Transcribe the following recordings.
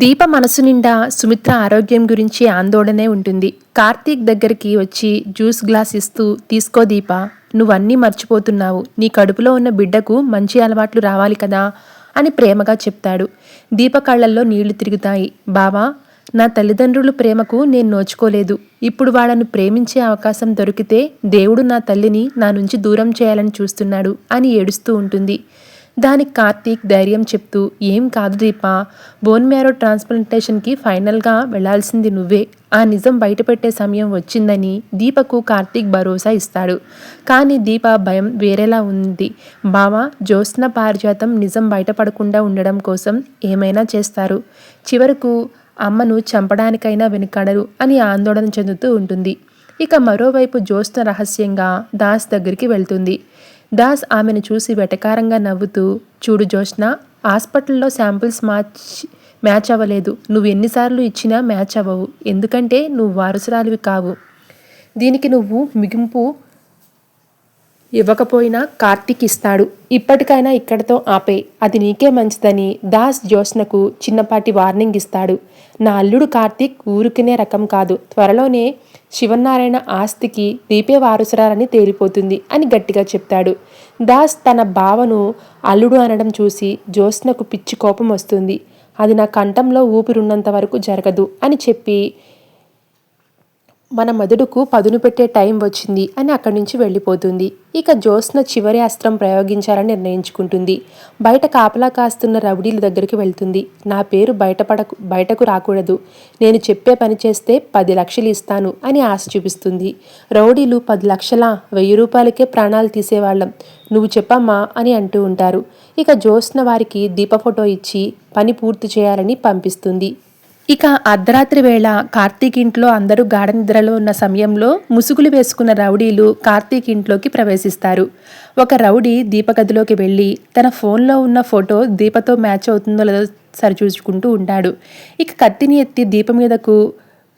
దీప మనసు నిండా సుమిత్ర ఆరోగ్యం గురించి ఆందోళనే ఉంటుంది. కార్తీక్ దగ్గరికి వచ్చి జ్యూస్ గ్లాస్ ఇస్తూ తీసుకో దీప నువ్వన్నీ మర్చిపోతున్నావు. నీ కడుపులో ఉన్న బిడ్డకు మంచి అలవాట్లు రావాలి కదా అని ప్రేమగా చెప్తాడు. దీప కళ్ళల్లో నీళ్ళు తిరుగుతాయి. బావా నా తల్లిదండ్రుల ప్రేమకు నేను నోచుకోలేదు. ఇప్పుడు వాళ్ళను ప్రేమించే అవకాశం దొరికితే దేవుడు నా తల్లిని నా నుంచి దూరం చేయాలని చూస్తున్నాడు అని ఏడుస్తూ ఉంటుంది. దానికి కార్తీక్ ధైర్యం చెప్తూ ఏం కాదు దీప బోన్ మ్యారో ట్రాన్స్ప్లాంటేషన్కి ఫైనల్గా వెళ్ళాల్సింది నువ్వే. ఆ నిజం బయటపెట్టే సమయం వచ్చిందని దీపకు కార్తీక్ భరోసా ఇస్తాడు. కానీ దీప భయం వేరేలా ఉంది. బావ జ్యోత్స్న పారిజాతం నిజం బయటపడకుండా ఉండడం కోసం ఏమైనా చేస్తారు? చివరకు అమ్మను చంపడానికైనా వెనుకాడరు అని ఆందోళన చెందుతూ ఉంటుంది. ఇక మరోవైపు జ్యోత్స్న రహస్యంగా దాస్ దగ్గరికి వెళ్తుంది. దాస్ ఆమెను చూసి వెటకారంగా నవ్వుతూ చూడు జోష్న హాస్పిటల్లో శాంపిల్స్ మ్యాచ్ మ్యాచ్ అవ్వలేదు. నువ్వు ఎన్నిసార్లు ఇచ్చినా మ్యాచ్ అవ్వవు. ఎందుకంటే నువ్వు వారసురాలివి కావు. దీనికి నువ్వు మిగింపు ఇవ్వకపోయినా కార్తీక్ ఇస్తాడు. ఇప్పటికైనా ఇక్కడితో ఆపే. అది నీకే మంచిదని దాస్ జ్యోత్స్నకు చిన్నపాటి వార్నింగ్ ఇస్తాడు. నా అల్లుడు కార్తీక్ ఊరుకునే రకం కాదు. త్వరలోనే శివనారాయణ ఆస్తికి దీపే వారసురాలని తేలిపోతుంది అని గట్టిగా చెప్తాడు. దాస్ తన బావను అల్లుడు అనడం చూసి జ్యోత్స్నకు పిచ్చి కోపం వస్తుంది. అది నా కంఠంలో ఊపిరున్నంత వరకు జరగదు అని చెప్పి మన మదుడుకు పదును పెట్టే టైం వచ్చింది అని అక్కడి నుంచి వెళ్ళిపోతుంది. ఇక జోస్న చివరి అస్త్రం ప్రయోగించాలని నిర్ణయించుకుంటుంది. బయట కాపలా కాస్తున్న రౌడీల దగ్గరికి వెళ్తుంది. నా పేరు బయటపడకు బయటకు రాకూడదు. నేను చెప్పే పని చేస్తే పది లక్షలు ఇస్తాను అని ఆశ చూపిస్తుంది. రౌడీలు పది లక్షల వెయ్యి రూపాయలకే ప్రాణాలు తీసేవాళ్ళం. నువ్వు చెప్పమ్మా అని అంటూ ఉంటారు. ఇక జోస్న వారికి దీప ఫోటో ఇచ్చి పని పూర్తి చేయాలని పంపిస్తుంది. ఇక అర్ధరాత్రి వేళ కార్తీక్ ఇంట్లో అందరూ గాఢ నిద్రలో ఉన్న సమయంలో ముసుగులు వేసుకున్న రౌడీలు కార్తీక్ ఇంట్లోకి ప్రవేశిస్తారు. ఒక రౌడీ దీపగదిలోకి వెళ్ళి తన ఫోన్లో ఉన్న ఫోటో దీపతో మ్యాచ్ అవుతుందో లేదో సరిచూసుకుంటూ ఉంటాడు. ఇక కత్తిని ఎత్తి దీప మీదకు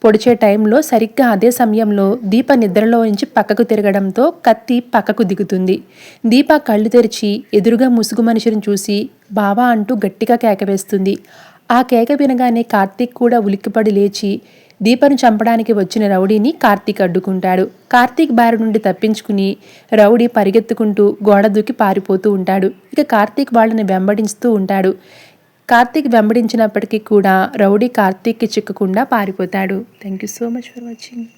పొడిచే టైంలో సరిగ్గా అదే సమయంలో దీప నిద్రలో నుంచి పక్కకు తిరగడంతో కత్తి పక్కకు దిగుతుంది. దీప కళ్ళు తెరిచి ఎదురుగా ముసుగు మనిషిని చూసి బావా అంటూ గట్టిగా కేకవేస్తుంది ఆ కేక వినగానే కార్తీక్ కూడా ఉలిక్కిపడి లేచి దీపను చంపడానికి వచ్చిన రౌడీని కార్తీక్ అడ్డుకుంటాడు. కార్తీక్ బారి నుండి తప్పించుకుని రౌడీ పరిగెత్తుకుంటూ గోడ దూకి పారిపోతూ ఉంటాడు. ఇక కార్తీక్ వాళ్ళని వెంబడిస్తూ ఉంటాడు. కార్తీక్ వెంబడించినప్పటికీ కూడా రౌడీ కార్తీక్కి చిక్కకుండా పారిపోతాడు. Thank you so much for watching